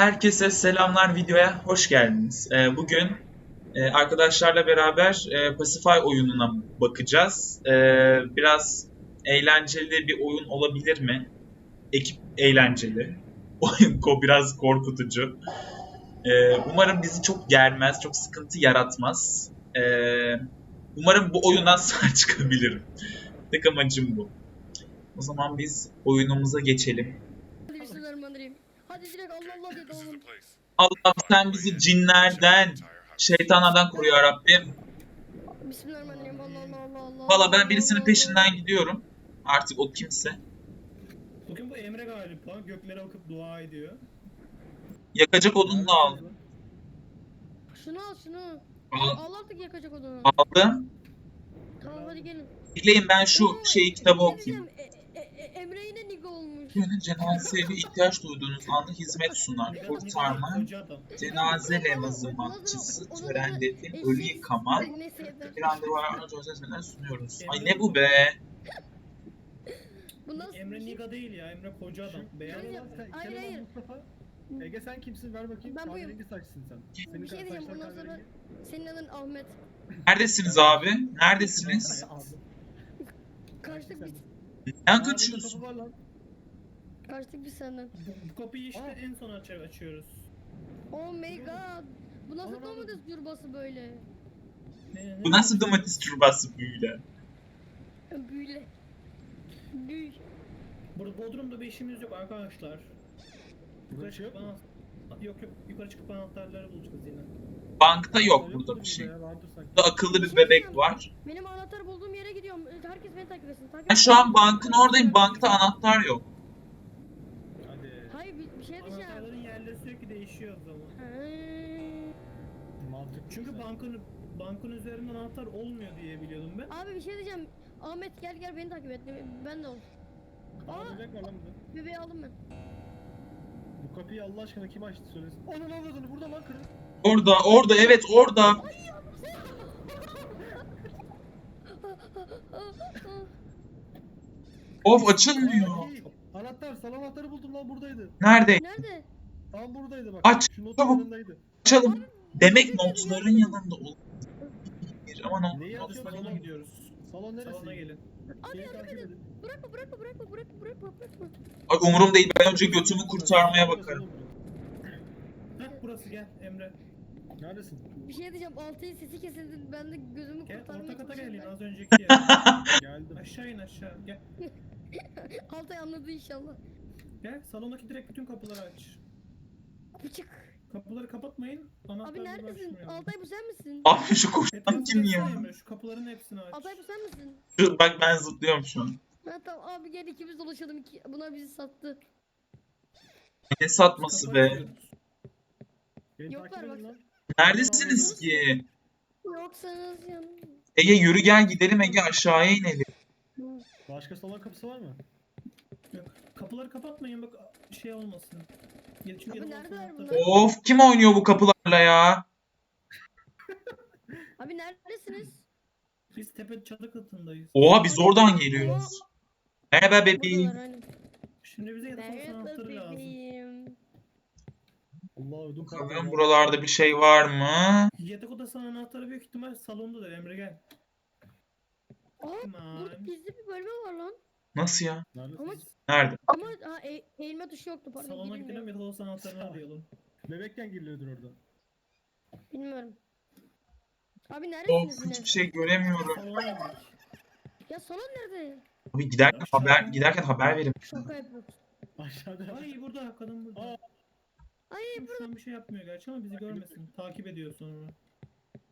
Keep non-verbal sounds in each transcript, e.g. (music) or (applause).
Herkese selamlar videoya hoş geldiniz. Ee, bugün e, arkadaşlarla beraber e, Pacify oyununa bakacağız. Ee, biraz eğlenceli bir oyun olabilir mi? Ekip eğlenceli. (laughs) Oyun biraz korkutucu. Ee, umarım bizi çok germez, çok sıkıntı yaratmaz. Umarım bu oyundan (laughs) sağ çıkabilirim. Tek amacım bu. O zaman biz oyunumuza geçelim. Hadi direkt Allah Allah dedi oğlum. Allah sen bizi cinlerden, şeytanlardan koru ya Rabbim. Bismillahirrahmanirrahim. Allah Allah Allah Allah. Valla ben birisinin peşinden gidiyorum. Artık o kimse. Bugün bu Emre galiba göklere bakıp dua ediyor. Yakacak odunu da aldım. Şunu al şunu. Al- Al artık yakacak odunu. Aldım. Tamam hadi gelin. Bekleyin ben şu şeyi kitabı şey okuyayım. E, Bugünün cenazeye ihtiyaç duyduğunuz anda hizmet sunar. Kurtarma, cenaze levazımatçısı, törenleri, ölü yıkama, bir randevu ayarlama hizmetler sunuyoruz. Ay ne bu be? Bu nasıl Emre şey? Niga değil ya Emre koca adam. Beğen Hayır, hayır, hayır. Mustafa. Ege sen kimsin? Ver bakayım. Ben buyum. Kahverengi saçsın sen. Senin Bir şey diyeceğim saçlar bundan sonra kahverengi. senin adın Ahmet. Neredesiniz abi? Neredesiniz? Kaçtık biz. Neden Aa, burada kaçıyorsun? kapı var lan. Kaçtık biz senden. Bu, kapıyı işte Aa. en son aç açıyoruz. Oh my god. Bu nasıl Ana, domates dürbası böyle? Ne, ne- Bu nasıl domates çorbası böyle? Büyüle. Büyü. Burada Bodrum'da bir işimiz yok arkadaşlar. Burada Yukarı bir şey yok çıkıp mu? ana- Yok yok yukarı çıkıp anahtarları bulacağız yine. Bankta yok burada bir şey. Burada akıllı bir bebek var. Benim anahtar bulduğum yere gidiyorum. Herkes beni takip etsin. Takip Ben şu an bankın oradayım. Bankta anahtar yok. Hadi. Hayır bir, bir şey diyeceğim. Anahtarların yerleri sürekli değişiyor o zaman. Eee, Mantıklı. Çünkü bankın bankın üzerinde anahtar olmuyor diye biliyordum ben. Abi bir şey diyeceğim. Ahmet gel gel beni takip et. Ben de ol. Aa, var lan burada. bebeği aldım ben. Bu kapıyı Allah aşkına kim açtı söylesin. Onun avradını burada lan kırın. Orada, orada, evet orada. Of açılmıyor. Anahtar, sal anahtarı buldum lan buradaydı. Nerede? Nerede? Tam buradaydı bak. Aç, Şu notun çabuk. yanındaydı. Açalım. Demek notların yanında ol. Ama not, Neyi not- atıyorsun Salona gidiyoruz. Salon neresi? Salona gelin. Abi Beni yardım edin. Bırakma bırakma bırakma bırakma bırakma bırakma. Ay umurum değil. Ben önce götümü kurtarmaya bakarım. Heh burası gel Emre. Neredesin? Bir şey diyeceğim. Altayı sesi kesildi. Ben de gözümü Gel kurtarmaya orta kata gelin çalışıyorum. az önceki yer. (laughs) Geldim. aşağı in aşağı gel. (laughs) Altay anladı inşallah. Gel salondaki direkt bütün kapıları aç. Bıçık. Kapıları kapatmayın. Abi Anahtarla neredesin? Altay bu sen misin? Abi şu koşan kim ya? Şu kapıların hepsini aç. Altay bu sen misin? Dur bak ben zıplıyorum şu an. Ha tamam abi gel ikimiz dolaşalım. İki, buna bizi sattı. Ne satması be? Beni Yok takip var, edin lan. Neredesiniz ki? Yoksanız yan. Ege yürü gel gidelim Ege aşağıya inelim. Başka salon kapısı var mı? Yok. Kapıları kapatmayın bak şey olmasın. Çünkü Abi bunlar? Of kim oynuyor bu kapılarla ya? (laughs) Abi neredesiniz? Biz tepe çatı katındayız. Oha biz oradan geliyoruz. Merhaba bebeğim. Buradalar aynen. Şimdi bize yatak odası Merhaba anahtarı lazım. bebeğim. Allah ödüm Bakalım buralarda bir şey var mı? Yatak odası anahtarı büyük ihtimal salondadır Emre gel. Aa Aman. burada gizli bir bölme var lan. Nasıl ya? Ama Neredesin? Nerede? ama ha, e, eğilme tuşu yoktu pardon. Salona gidelim girilmiyor. yatak odası anahtarını arayalım. Bebekken giriliyordur orada. Bilmiyorum. Abi Of neredesiniz yine? hiçbir şey göremiyorum. Salona. Ya salon nerede? Abi giderken haber giderken haber verin. Şaka yapıyorsun. Aşağıda. Ay burada kadın burada. Aa. Ay Şu an bir şey yapmıyor gerçi ama bizi görmesin. Takip ediyor sonra.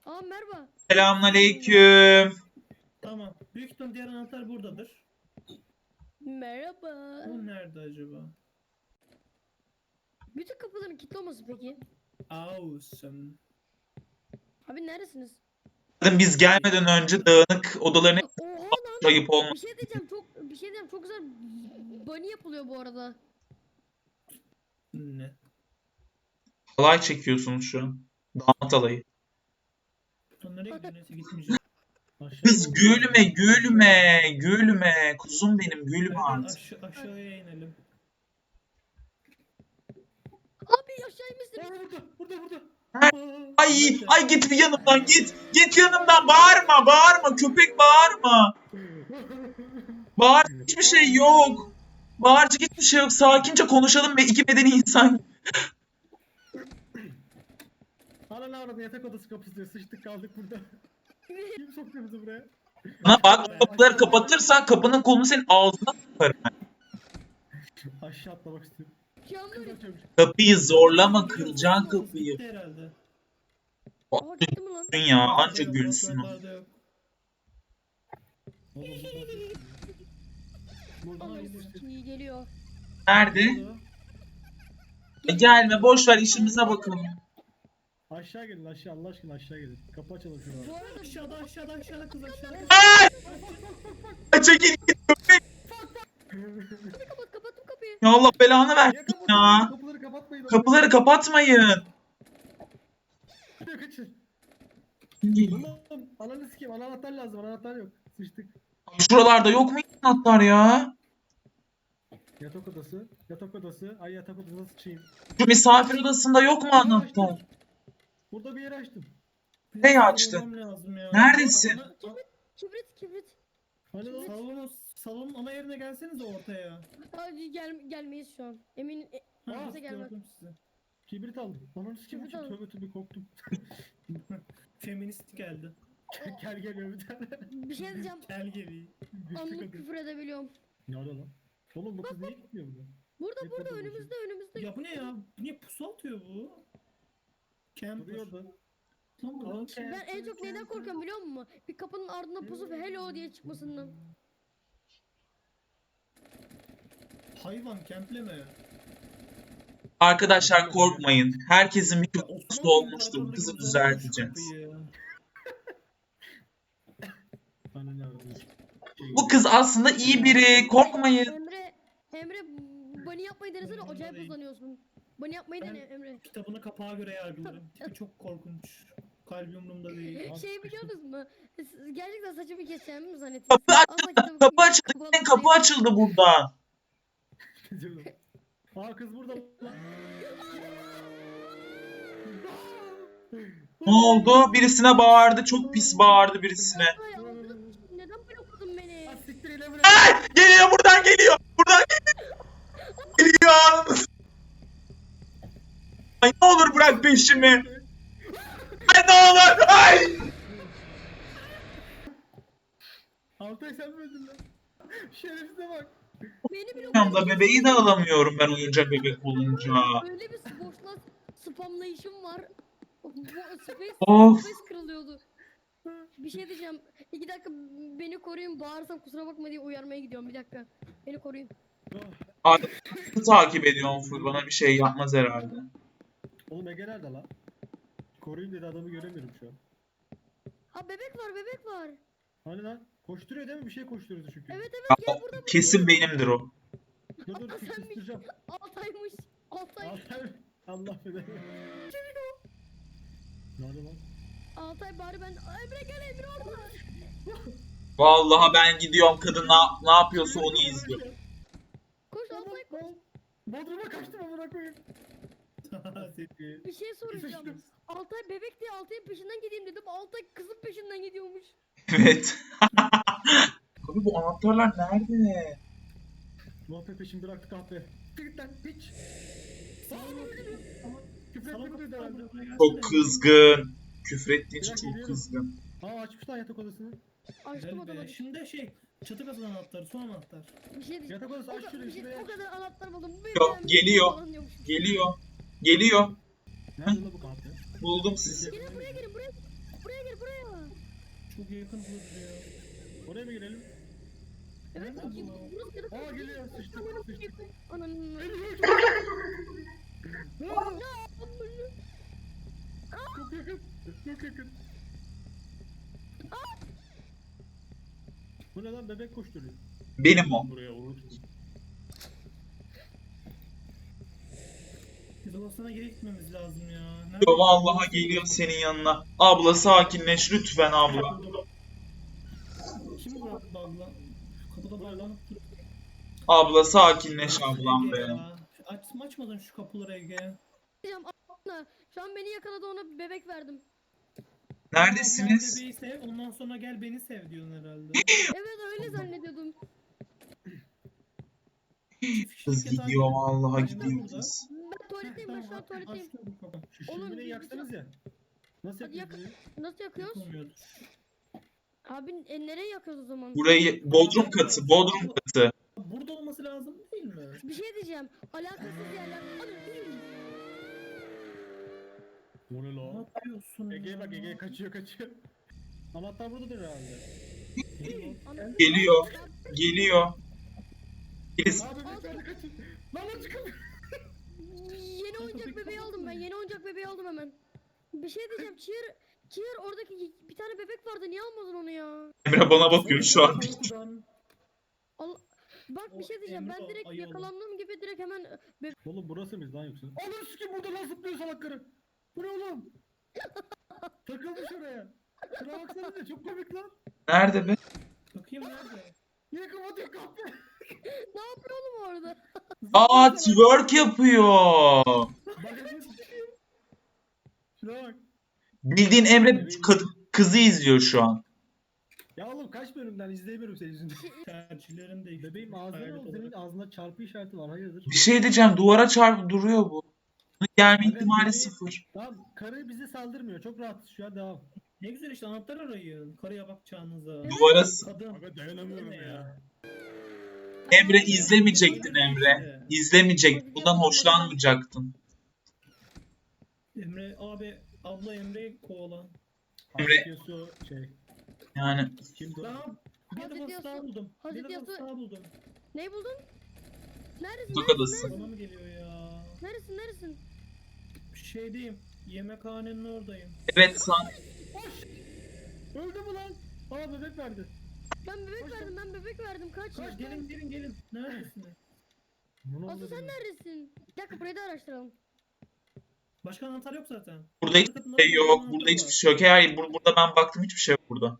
aa merhaba. Selamünaleyküm. Tamam. Büyük ihtimal diğer anahtar buradadır. Merhaba. O nerede acaba? Bütün kapıların kilitli olması peki? Awesome. Abi neredesiniz? Biz gelmeden önce dağınık odalarını Oha lan. ayıp olma. Bir şey diyeceğim çok bir şey diyeceğim çok güzel bunny yapılıyor bu arada. Ne? Alay çekiyorsunuz şu an. Damat alayı. Neyse gitmeyeceğim. Aşağıda Kız gülme gülme gülme. Kuzum benim gülme artık. aşa- aşağıya inelim. Abi aşağı burada, burada, burada. Aa, Ay ay git bir yanımdan git. Git yanımdan bağırma bağırma köpek bağırma. Bağır hiçbir şey yok. Bağırcık hiçbir şey yok. Sakince konuşalım ve iki medeni insan. Ana ne arada yatak odası kapısı diyor. Sıçtık kaldık burada. Kim soktu bizi buraya? Bana bak kapıları kapatırsan kapının kolunu senin ağzına sokarım. Aşağı atlamak istiyorum. Kız. Kapıyı zorlama kıracaksın kapıyı. Herhalde. Aa gitti mi lan? Gülsün ya anca gülsün o. yok. İyi geliyor. Nerede? E gelme boş ver işimize bakalım. Aşağı gelin aşağı Allah aşkına aşağı gelin. Kapı açalım şunu. Bu arada Aşağıda aşağıda aşağıda kız aşağıda. Ay çekil git köpek. kapat kapattım kapıyı. Ya Allah belanı Ya versin kapatın, ya. Kapıları kapatmayın. Kapıları kapatmayın. Kaçın. Oğlum ananı sikeyim. Ana anahtar lazım. Ana anahtar yok. Sıçtık. Şuralarda yok mu anahtar ya? Yatak odası. Yatak odası. Ay yatak odasına sıçayım. Şu misafir odasında yok mu anahtar? Burada bir yer açtım. Ne açtı? Bulmam lazım ya. Neredesin? Ana- a- Kibrit kibrit. Hani lan? Salonun, salonun ana yerine gelsenize ortaya. Hadi gel gelmeyiz şu an. Emin e, Ha, bize gelmez. gördüm sizi. Kibrit aldım. Ananı sikeyim. Kibrit aldım. Tövbe tövbe korktum. (laughs) Feminist geldi. Gel geliyor bir tane. Bir şey diyeceğim. Gel geri. Anlık küfür edebiliyorum. Ne oluyor lan? Oğlum bu kız niye gitmiyor burada? Burada burada önümüzde önümüzde. Ya bu ne ya? Niye pusu atıyor bu? Camper. Duruyor orada. Tam burada. Ben en çok neyden korkuyorum biliyor musun? Bir kapının ardına pusup hello diye çıkmasından. Hayvan kempleme. Arkadaşlar korkmayın. Herkesin bir Osmanlı olmuştur. Kızı düzelteceğiz. Bana (laughs) ne? Bu kız aslında iyi biri. Korkmayın. Emre Emre bunny yapmayı denesene acayip hızlanıyorsun. Bunny yapmayı Ben- dene Emre. Kitabını kapağa göre yargılarım. Tipi çok korkunç. Kalbi umurumda değil. Şey biliyor musun? Siz Gerçekten saçımı keseceğimi mi zannettiniz? Kapı açıldı. Kapı açıldı. Senin kapı açıldı burada. Aa kız burada lan. Ne oldu? Birisine bağırdı. Çok pis bağırdı birisine. Neden blokladın beni? Siktir ile buraya. Ay! Geliyor buradan geliyor. Buradan geliyor. Geliyor. Ay ne olur bırak peşimi. Ay ne olur. Ay! Altay sen mi öldün lan? Şerefsize bak. Beni blokladın. Tam da bebeği de alamıyorum ben oyuncak bebek olunca. Öyle bir boşluğa spamlayışım var. Bu space, Of. space kırılıyordu. Bir şey diyeceğim. İki dakika beni koruyun. Bağırsam kusura bakma diye uyarmaya gidiyorum. Bir dakika. Beni koruyun. Adamı takip ediyorum full. Bana bir şey yapmaz herhalde. Oğlum Ege nerede lan? Koruyun dedi adamı göremiyorum şu an. Ha bebek var bebek var. Hani lan? Koşturuyor değil mi? Bir şey koşturuyordu çünkü. Evet evet Ya, gel burada. kesin benimdir o. Dur dur Sen mi? kıştıracağım. Altaymış. Altay. Altay. Allah beni. Nerede lan? Altay bari ben. Emre gel Emre orada. Vallahi ben gidiyorum kadın ne, ne yapıyorsa onu izliyor. Koş Altay koş. Bodrum'a kaçtım amına koyayım. (laughs) Bir şey soracağım. Altay bebek diye Altay'ın peşinden gideyim dedim. Altay kızın peşinden gidiyormuş. Evet. (laughs) Abi bu anahtarlar nerede? Muhabbet peşimi bıraktı kahpe. Git lan piç. Küfür. Çok kızgın. Küfrettiği için Bırak çok kızgın. Aa açmış lan yatak odasını. Açtım odamı. Şimdi şey çatı kazan anahtarı son anahtar. Bir şey diyeceğim. Yatak odası O, aç şurayı bir şey, şuraya. o kadar anahtar buldum. Bu Yok, geliyor. falan diyormuş. Geliyor. Geliyor. Nerede bu? Buldum sizi. Gelin buraya gelin buraya. Buraya gel buraya. Çok yakın duruyor. Oraya mı girelim? Evet. Aa geliyor sıçtık sıçtık. Ananı. Aa, (laughs) Çok yakın. Çok yakın. Bu ne lan bebek koşturuyor. Benim o. Buraya unut. Biz odasına geri gitmemiz lazım ya. Nerede? Yo, Vallahi geliyor senin yanına. Abla sakinleş lütfen abla. Kim bıraktı abla? Kapıda var lan. Abla sakinleş ablam be. ya. Aç, açmadın şu kapıları Ege. Da, Şu an beni yakaladı ona bebek verdim. Neredesiniz? Bebeği sev ondan sonra gel beni sev diyorsun herhalde. Evet öyle zannediyordum. (laughs) Kız gidiyor vallahi gidiyor kız. Ben tuvaletteyim ben şu an tuvaletteyim. Açtım. Şu Oğlum, yaksanız ya. Nasıl Hadi yak- yapıyorsunuz? Nasıl yakıyoruz? Yapılmıyordu. Abi e, nereye yakıyoruz o zaman? Burayı Bodrum katı, Bodrum katı. Burada olması lazım değil mi? Bir şey diyeceğim. Alakasız yerler. Abi, O ne Ne lan? yapıyorsun? Ege'ye bak? Ege kaçıyor kaçıyor. Anahtar buradadır herhalde. Geliyor. Geliyor. Birisi- Abi bebekler kaçın. Lan lan çıkamıyor. Yeni oyuncak bebeği aldım ben. Yeni oyuncak bebeği aldım hemen. Bir şey diyeceğim. Cheer, Cheer oradaki bir tane bebek vardı. Niye almadın onu ya? Emre bana bakıyor şu an. Allah. Bak bir şey diyeceğim. Ben direkt yakalandığım gibi direkt hemen e, Oğlum burası mıyız lan yoksa? Anam sikim burada lan zıplıyor salak karı. Bu ne oğlum? (laughs) Takılmış oraya. Şuna baksanıza çok komik lan. Nerede be? Bakayım nerede? Niye kapatıyor kahve? (laughs) ne yapıyor oğlum orada? (laughs) Aa twerk yapıyor. Şuna bak. Bildiğin Emre kızı izliyor şu an. Ya oğlum kaç bölümden izleyemiyorum senin yüzünden. (laughs) Tercihlerim değişti. Bebeğim ağzına ne oldu? Senin çarpı işareti var hayırdır? Bir şey diyeceğim duvara çarpıp duruyor bu. Bunun gelme Evet, ihtimali bebeği- sıfır. Tamam karı bize saldırmıyor. Çok rahatız şu an devam. Ne güzel işte anahtar arayın. Karıya bakacağınıza. Duvara s- Kadın. Aga dayanamıyorum Ne ya. Emre izlemeyecektin Emre. İzlemeyecektin. Bundan hoşlanmayacaktın. Emre abi abla Emre'yi kovala. Emre- o şey. Yani Kimdi de Yasu- bastığa buldum. Ne buldun? Neredesin? Neredesin? Bana mı geliyor ya? Neresin? Neresin? Şeydeyim. Yemekhanenin oradayım. evet san Öldü mü lan? Aa bebek verdi. Ben bebek verdim. Ben bebek verdim. Kaç? Kaç gelin gelin gelin. Neredesiniz? Bunu Aslı sen neredesin? Bir dakika burayı da araştıralım. Başka anahtar yok zaten. burada hiçbir Çatı şey yok. Burada var. hiçbir şey yok. Hayır bur- burada ben baktım hiçbir şey yok burada.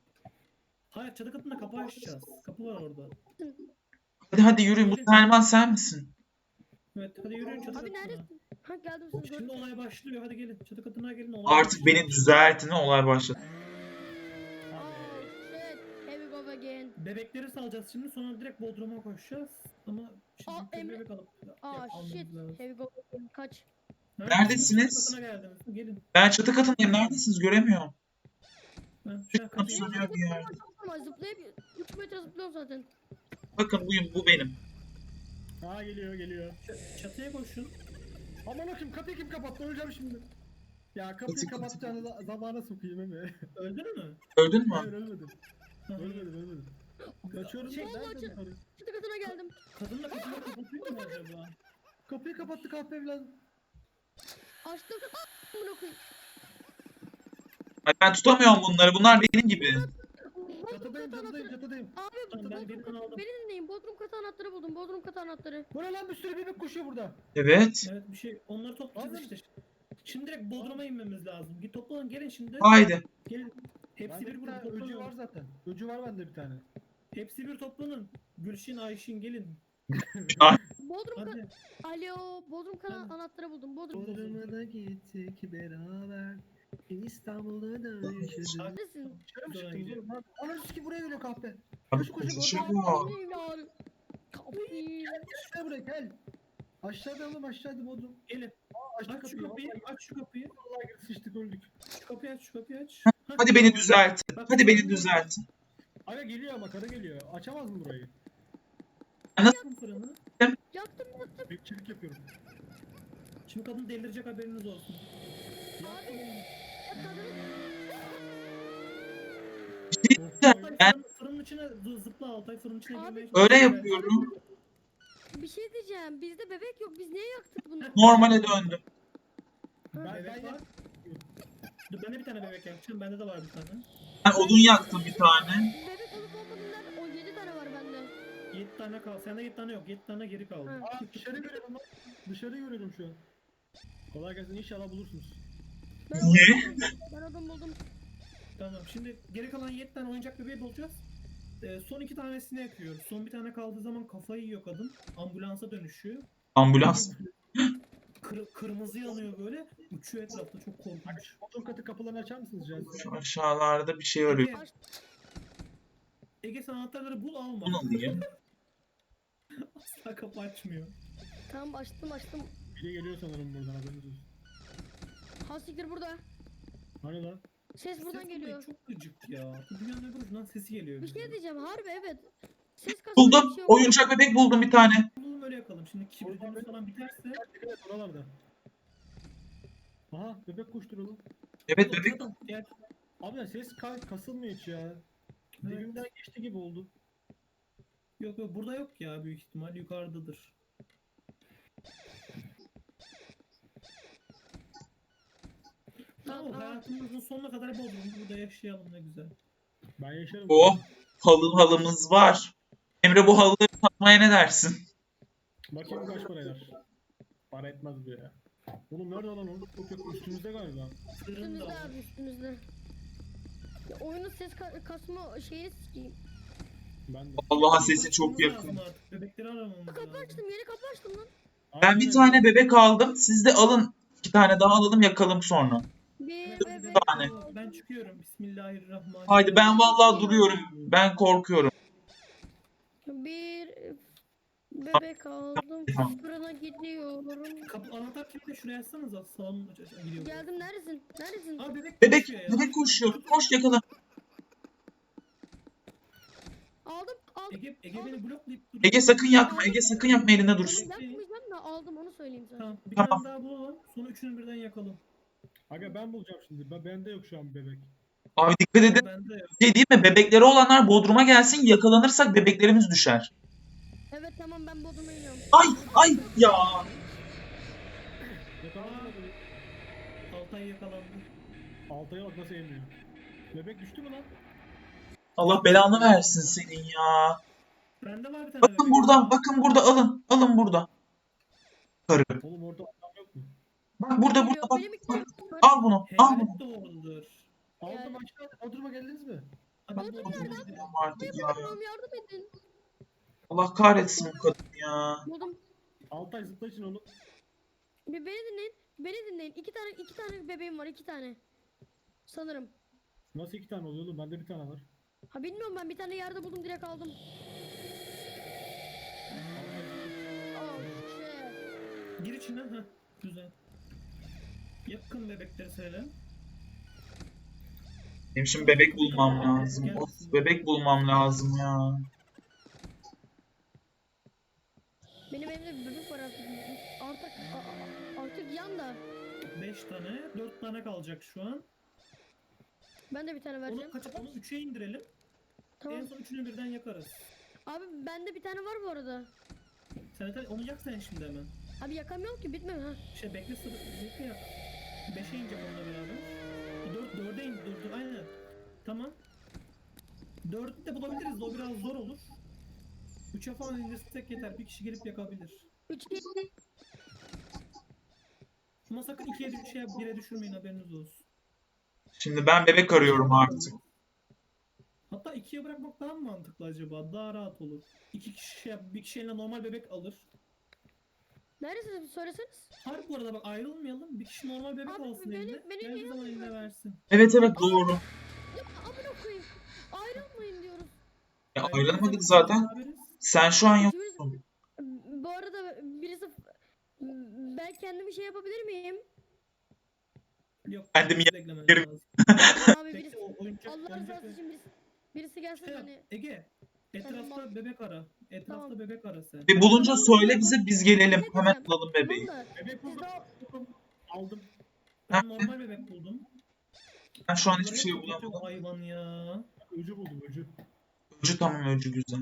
Hayır çatı katında kapı açacağız. Kapı var orada. Hadi hadi yürüyün. Bu Selman sen misin? Evet hadi yürüyün çatı Abi katına. neredesin? Ha geldim sizi Şimdi olay başlıyor. Hadi gelin. Çatı katına gelin. Olay Artık başlıyor. beni düzeltin. Olay başladı. Again. Bebekleri salacağız şimdi sonra direkt Bodrum'a koşacağız. Ama şimdi Aa, bir Emre- bebek alıp Aa almamız shit. lazım. We go. Kaç. Neredesiniz? Geldiniz. Gelin. Ben çatı katındayım. Neredesiniz? Göremiyorum. Ben şu an kapıyı bir yer. Ama zıplayıp 3 metre zıplıyorum zaten. Bakın buyum bu benim. Aa geliyor geliyor. Ç- çatıya koşun. Aman akım kapıyı kim kapattı? Öleceğim şimdi. Ya kapıyı Katı- kapatacağını da zamana sokayım Emi. Öldün mü? Öldün mü? Hayır ölmedim. Hı. Ölmedim ölmedim. Kaçıyorum Şey, da vallahi nereden çı- yukarı? Çatı katına geldim. Kadınla kapıyı kapatıyor mu acaba? Kapıyı kapattı kahpe evladım. Açtım. Ah, Amına koyayım. Ay ben tutamıyorum bunları. Bunlar benim gibi. Bodrum Çatıdayım katı çatıdayım anahtarı. çatıdayım. Abi Tamam, ben Bodrum birini katı. aldım. Beni dinleyin. Bodrum katı anahtarı buldum. Bodrum katı anahtarı. Bu ne lan bir sürü bebek koşuyor burada. Evet. Evet bir şey. Onları toplayacağız işte. Şimdi direkt Bodrum'a inmemiz lazım. Git toplanın gelin şimdi. Haydi. Gelin. Hepsi bir bir grup tane öcü var toplanın. zaten. Öcü var bende bir tane. Hepsi bir toplanın. Gülşin, Ayşin gelin. (laughs) Bodrum. Hadi. Alo. Bodrum katı Hadi. anahtarı buldum. Bodrum. Bodrum'a da gittik beraber. İstanbul'da da yaşadık. Neredesin? Dışarı mı Sonra çıktınız gidiyor. oğlum lan? Ananı ki buraya geliyor kahpe. Abi Koş, koş, koş. konuşuyor. Kapıyı. Gel buraya gel. Aşağıda oğlum aşağıda Bodrum. Gelin. Aa açtı Aç şu kapıyı. Vallahi Aç şu kapıyı. vallahi sıçtık öldük. Şu kapıyı aç. Şu kapıyı aç. Hadi beni düzeltin. Hadi beni düzeltin. Aga geliyor ama karı geliyor. Açamaz mı burayı? Yakın fırını. Yaktım yaktım. Bekçilik yapıyorum. Şimdi kadın delirecek haberiniz olsun. Abi. ya kadını- Ben- fırının içine zı- zıpla Altay fırının içine Abi, girmeye Öyle yapıyorum. Bir şey diyeceğim. Bizde bebek yok. Biz niye yaktık bunu? Normale döndüm. Ben, ben Bebek var. Dur ben de bir tane bebek yapacağım. Bende de var bir tane. Ben odun yaktım bir tane. Bebek olup olmadığından 17 tane var bende. 7 tane kal. Sende 7 tane yok. 7 tane geri kaldı. Aa dışarı görüyorum lan. Dışarı görüyorum şu an. Kolay gelsin inşallah bulursunuz. Ben adam buldum. Ben adam buldum. Tamam. Şimdi geri kalan 7 tane oyuncak bebeği bulacağız. Ee, son 2 tanesini yakıyoruz. Son bir tane kaldığı zaman kafayı yiyor kadın. Ambulansa dönüşüyor. Ambulans. (laughs) kır- kırmızı yanıyor böyle. Uçuyor etrafta çok korkunç. Bodrum katı kapılarını açar mısınız Cihaz? Şu aşağılarda bir şey arıyor. Ege, Ege sen anahtarları bul alma. Bunu alayım. (laughs) Asla kapı açmıyor. Tamam açtım açtım. Biri geliyor sanırım buradan haberiniz olsun. Ha siktir burada. Hani lan? Ses buradan Ses geliyor. Çok gıcık ya. Bu Dünyanın öbür ucundan sesi geliyor. Bir şey diyeceğim harbi evet. Ses kasıyor Buldum. bir şey yok. Oyuncak bebek buldum bir tane. Bulalım öyle yakalım. Şimdi kibritimiz falan biterse. Oralarda. Aha bebek koşturalım. Evet bebek. Diğer Abi ya ses ka- kasılmıyor hiç ya. Dibimden geçti gibi oldu. Yok yok burada yok ya büyük ihtimal yukarıdadır. Tamam Aa. hayatımızın sonuna kadar Bodrum'da burada yaşayalım ne güzel. Ben yaşarım. Oh. Halı halımız var. Emre bu halıları satmaya ne dersin? Bakayım kaç para eder. Para etmez bu ya. Oğlum nerede lan o? Yok yok üstümüzde galiba. Fırında Üstümüzde abi üstümüzde. Ya oyunun ses ka- kasma şeyini sikeyim. Ben de. Allah'a sesi çok yakın. Bebekleri aramamız Kapı lazım. açtım yeni kapı açtım lan. Ben bir tane bebek aldım. Siz de alın. İki tane daha alalım yakalım sonra. Bir bebek. tane. Ben çıkıyorum. Bismillahirrahmanirrahim. Haydi ben vallahi duruyorum. Ben korkuyorum. Bir bebek aldım. Fırına gidiyorum. Kapı anahtar kimde? Şuraya yazsanıza. Salon aç- aç- gidiyor. Geldim neredesin? Neredesin? Aa bebek Bebek, koşuyor ya. bebek koşuyor. Koş yakala. Aldım aldım. Ege, Ege beni bloklayıp duruyor. Ege sakın yakma. Ege sakın yakma elinde dursun. Yakmayacağım da aldım onu söyleyeyim sana. Tamam. Bir Tamam. tane daha bulalım. Sonra üçünü birden yakalım. Aga ben bulacağım şimdi. Ben, bende yok şu an bebek. Abi dikkat edin. Bende yok. Şey değil mi? Bebekleri olanlar Bodrum'a gelsin. Yakalanırsak bebeklerimiz düşer. Evet tamam ben Bodrum'a iniyorum. Ay ay ya. Bebeği? Altay yakalandı. Altaya bak nasıl emiyor. Bebek düştü mü lan? Allah belanı versin senin ya. Bende var bir tane Bakın bebek. burada, bakın burada alın. Alın burada. Karı. Oğlum orada adam yok mu? Bak burada burada bak. bak. Al bunu. Al bunu. Doğrudur. Aldım aşağı. Bodrum'a geldiniz mi? Abi Bodrum Bodrum nerede? dedi. Artık ya. Bodrum yardım edin. Allah kahretsin bu kadın ya. Buldum. Altay zıpla için onu. Bir beni dinleyin. Beni dinleyin. İki tane iki tane bebeğim var iki tane. Sanırım. Nasıl iki tane oluyor oğlum? Bende bir tane var. Ha bilmiyorum ben bir tane yerde buldum direkt aldım. Oh shit. Gir içine. Heh. Güzel. Yakın bebekleri söyle. Benim şimdi bebek bulmam lazım. Of bebek bulmam lazım ya. Benim evde bir bebek var artık. Artık artık yan da. 5 tane. 4 tane kalacak şu an. Ben de bir tane vereceğim. Onu kaçıp onu 3'e indirelim. Tamam. En son üçünü birden yakarız. Abi bende bir tane var bu arada. Sen onu yak sen şimdi hemen. Abi yakamıyorum ki bitmiyor ha. Şey bekle sıra bekle yak. 5'e inecek onunla beraber. 4 4'e in dur dur aynen. Tamam. 4'ü de bulabiliriz o biraz zor olur. 3'e falan indirsek yeter. Bir kişi gelip yakabilir. Üç Ama sakın 2'ye düş şey 1'e düşürmeyin haberiniz olsun. Şimdi ben bebek arıyorum artık. Hatta 2'ye bırakmak daha mı mantıklı acaba? Daha rahat olur. 2 kişi şey yap, bir kişi eline normal bebek alır. Neredesiniz söyleseniz. Harbi bu arada bak ayrılmayalım. Bir kişi normal bebek Abi alsın beni- eline. beni Geldiği zaman eline versin. Evet evet doğru. Ya amına koyayım. Ayrılmayın diyoruz. Ya ayrılamadık zaten. beraberiz. Sen şu an yok. İkimiz- Bu arada birisi ben kendimi şey yapabilir miyim? Yok. Kendimi yerim. lazım. Abi Bekle, birisi o oyuncak, Allah oyuncak rızası için birisi, birisi gelsin Şey yap, hani. Ege. Etrafta Tamam. bebek ara. Etrafta Tamam. bebek ara sen. Ve bulunca söyle bize biz gelelim. Hemen alalım bebeği. Tamam da Bebek buldum. Aldım. Ben normal bebek buldum. Ben şu an hiçbir Bunları şey hep kapatıyor bu bulamadım. Hayvan ya. Öcü buldum öcü. Öcü tamam öcü güzel.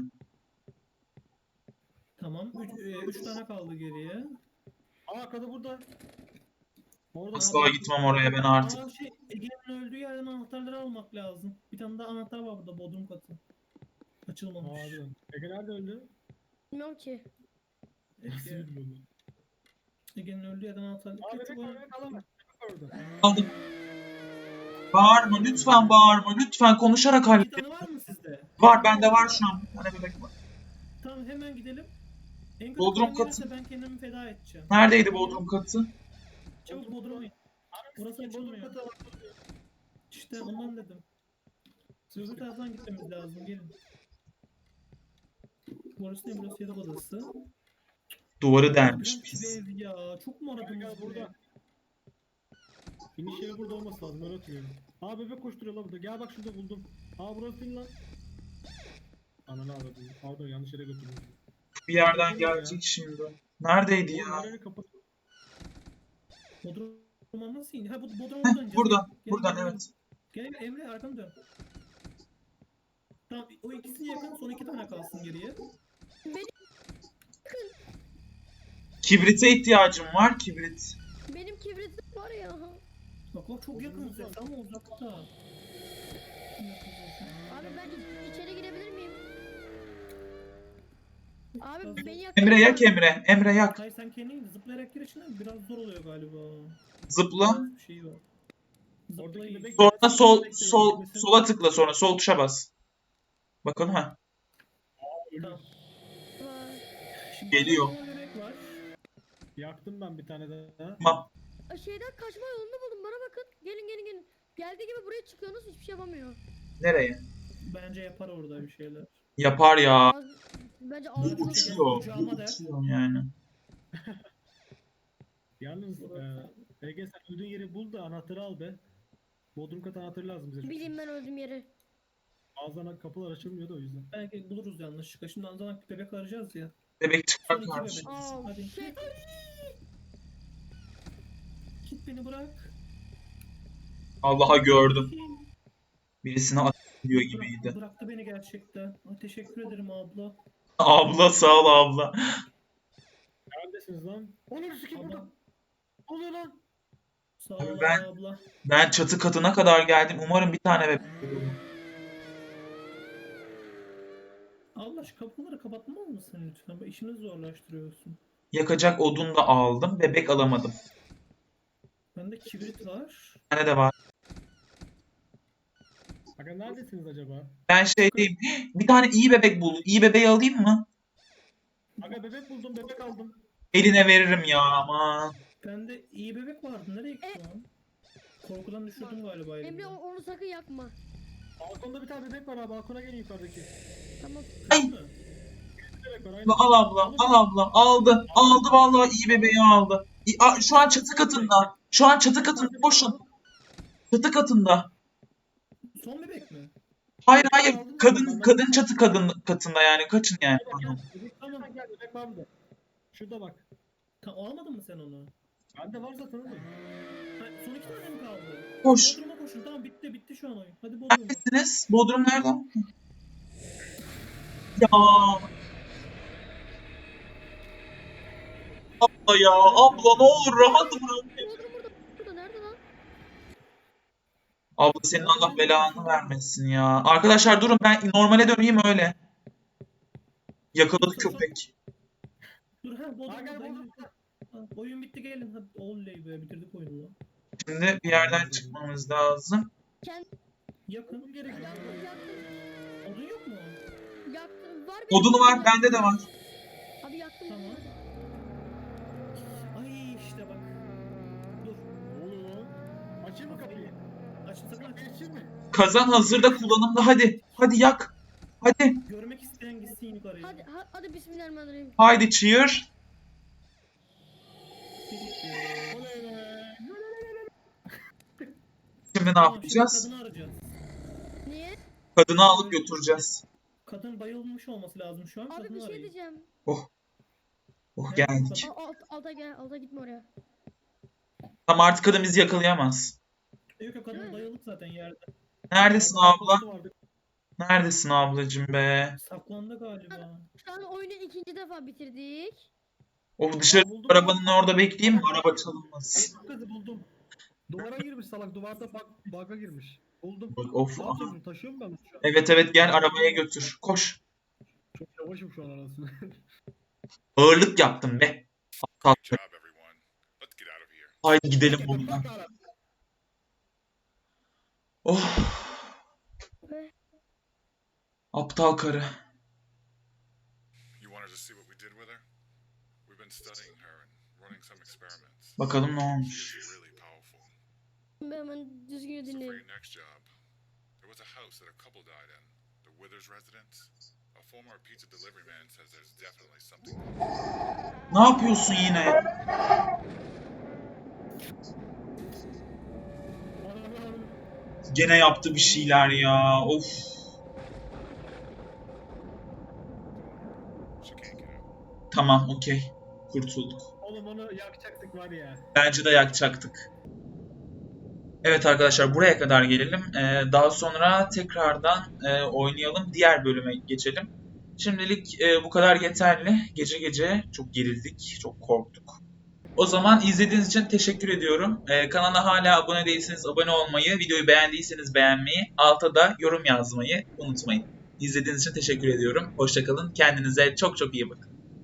Tamam. 3 tane kaldı geriye. Aa kadı burada. Orada Asla gitmem oraya ben artık. Aa şey Ege'nin öldüğü yerden anahtarları almak lazım. Bir tane daha anahtar var burada bodrum katı. Açılmamış. Abi. Ege nerede öldü? bilmiyorum ki. Nasıl bilmiyorum. Ege'nin öldüğü yerden anahtarları. Aa Kötü var var. var orada. Aldım. Bağırma lütfen bağırma. Lütfen konuşarak İki halledelim. tane var mı sizde? Var bende var şu an. Bir tane bebek var. Tamam hemen gidelim. En kötü Bodrum katı. ben kendimi feda edeceğim. Neredeydi bodrum katı? Çabuk Bodrum'a in. Burası açılmıyor. İşte ondan dedim. Öbür taraftan gitmemiz lazım gelin. Burası ne burası yatak odası. Duvarı bir pis. ya. Çok mu aradınız Gel burada? İniş yeri burada olması lazım ben hatırlıyorum. Aa bebek koşturuyor lan burada. Gel bak şurada buldum. Aa burası değil lan. Ananı avradım. Pardon yanlış yere götürdüm. Bir yerden gelecek şimdi. Neredeydi ya? Nereye kapat? Bodrum'a nasıl in? Ha bu (laughs) Bodrum'a döneceğiz. buradan. Gel, Buradan gel, gel. evet. Gel Emre arkanı dön. Tamam o ikisini yakın son iki tane kalsın geriye. Kibrite ihtiyacım var kibrit. Benim kibritim var ya. Bak bak çok yakın ses ama uzakta. Abi ben iç- içeri girebilir miyim? Abi beni yak. Emre yak Emre. Emre yak. Hayır sen kendin zıplayarak gir içine biraz zor oluyor galiba. Zıpla. Bir şey var. Zıplayın. Sonra sol sol sola tıkla sonra sol tuşa bas. Bakalım ha. Tamam. Geliyor. Yaktım ben bir tane daha. Tamam. Şeyden kaçma yolunu buldum bana bakın. Gelin gelin gelin. Geldiği gibi buraya çıkıyorsunuz hiçbir şey yapamıyor. Nereye? Bence yapar orada bir şeyler. Yapar ya. Bence ağzını Uçuyor. Kucağıma der. Uçuyor yani. (laughs) Yalnız e, Ege sen öldüğün yeri bul da anahtarı al be. Bodrum kat anahtarı lazım bize. Bileyim ben öldüğüm yeri. Bazen kapılar açılmıyor da o yüzden. Belki buluruz yanlışlıkla. Şimdi anzanak bir bebek arayacağız ya. Bebek Son çıkar iki karşı. bebek. Aa, Hadi. shit. Git beni bırak. Allah'a gördüm. Birisine atıyor Bırak- gibiydi. Bıraktı beni gerçekten. Teşekkür ederim abla. Abla sağ ol abla. Neredesiniz lan? Onu sikim Abla. burada. Oluyor lan. Sağ Abi ol ben- abla. Ben çatı katına kadar geldim. Umarım bir tane bebek bulurum. Abla şu kapıları kapatmaz mısın lütfen? İşimizi zorlaştırıyorsun. Yakacak odun da aldım. Bebek alamadım. Bende kibrit var. Bir tane de var. Aga neredesiniz acaba? Ben şeydeyim. (gasps) Bir tane iyi bebek buldum. İyi bebeği alayım mı? Aga bebek buldum bebek aldım. Eline veririm ya aman. Bende iyi bebek vardı. Nereye gitti E- o an? Korkudan düşürdüm galiba Emre elimden. o- onu sakın yakma. Balkonda bir tane bebek var abi balkona gelin yukarıdaki. Tamam. Ay. Bebek var aynen. Al abla, al abla. Aldı. Aldı vallahi iyi bebeği aldı. Şu an çatı katında. Şu an çatı katında. Koşun. Çatı katında. Son bebek mi? Hayır hayır. Kadın kadın çatı kadın katında yani. Kaçın yani. Gel, bebek, tamam gel bebek var burada. Şurada bak. Ta almadın mı sen onu? Bende var zaten oğlum. Ha, son iki tane mi kaldı? Koş. Bodrum'a koşun. Tamam bitti bitti şu an oyun. Hadi Bodrum'a. Neredesiniz? Bodrum nerede? Ya. Abla ya. Abla ne olur rahat bırak. Bodrum burada. Burada nerede lan? Abla senin Allah belanı vermesin ya. Arkadaşlar durun ben normale döneyim öyle. Yakaladı köpek. Dur ha. Ha, oyun bitti gelin. Hadi oley be bitirdik oyunu lan. Şimdi bir yerden çıkmamız lazım. Yakın. yaktım. Odun yok mu? Yaktım. Var benim Odunu var bende de var. Abi yaktım. Tamam. Ay işte bak. Dur. Ne oluyor lan? Açayım mı kapıyı? Aç sakın açayım mı? Kazan hazırda kullanımda hadi. Hadi yak. Hadi. Görmek isteyen gitsin yukarıya. Hadi ha, hadi bismillahirrahmanirrahim. Haydi cheer. Şimdi ne yapacağız? Kadını arayacağız. Niye? Kadını alıp götüreceğiz. Kadın bayılmış olması lazım şu an. Abi Kadını bir şey arayın. diyeceğim. Oh geldik. Al, alt, alta gel, alta gitme oraya. Tamam artık kadın bizi yakalayamaz. Yok yok kadın bayıldık zaten yerde. Neredesin abla? Vardı. Neredesin ablacım be? Saklandı galiba. Şu an oyunu ikinci defa bitirdik. O dışarı arabanın orada bekleyeyim mi? Araba çalınmasın. Kızı buldum. Duvara girmiş salak duvarda bak baga girmiş. Buldum. Bak, Of. Ne aha. taşıyor mu ben bunu şu an? Evet evet gel arabaya götür. Koş. Çok yavaşım şu an arasında. (laughs) Ağırlık yaptım be. Aptal. job, everyone. Let's get out of here. Haydi gidelim buradan. Oh. Aptal karı. You wanted to see what we did with her? been studying her and running some experiments. Bakalım ne olmuş. Ben hemen düzgün So for dinleyin. your next job, there was a house that a couple died in, the Withers residence. A former pizza delivery man says there's definitely something. Ne yapıyorsun yine? Gene yaptı bir şeyler ya. Of. She can't get out. Tamam, okey. Kurtulduk. Oğlum onu yakacaktık var ya. Bence de yakacaktık. Evet arkadaşlar buraya kadar gelelim. Ee, daha sonra tekrardan e, oynayalım. Diğer bölüme geçelim. Şimdilik e, bu kadar yeterli. Gece gece çok gerildik, çok korktuk. O zaman izlediğiniz için teşekkür ediyorum. Ee, kanala hala abone değilseniz abone olmayı, videoyu beğendiyseniz beğenmeyi, alta da yorum yazmayı unutmayın. İzlediğiniz için teşekkür ediyorum. Hoşçakalın. Kendinize çok çok iyi bakın.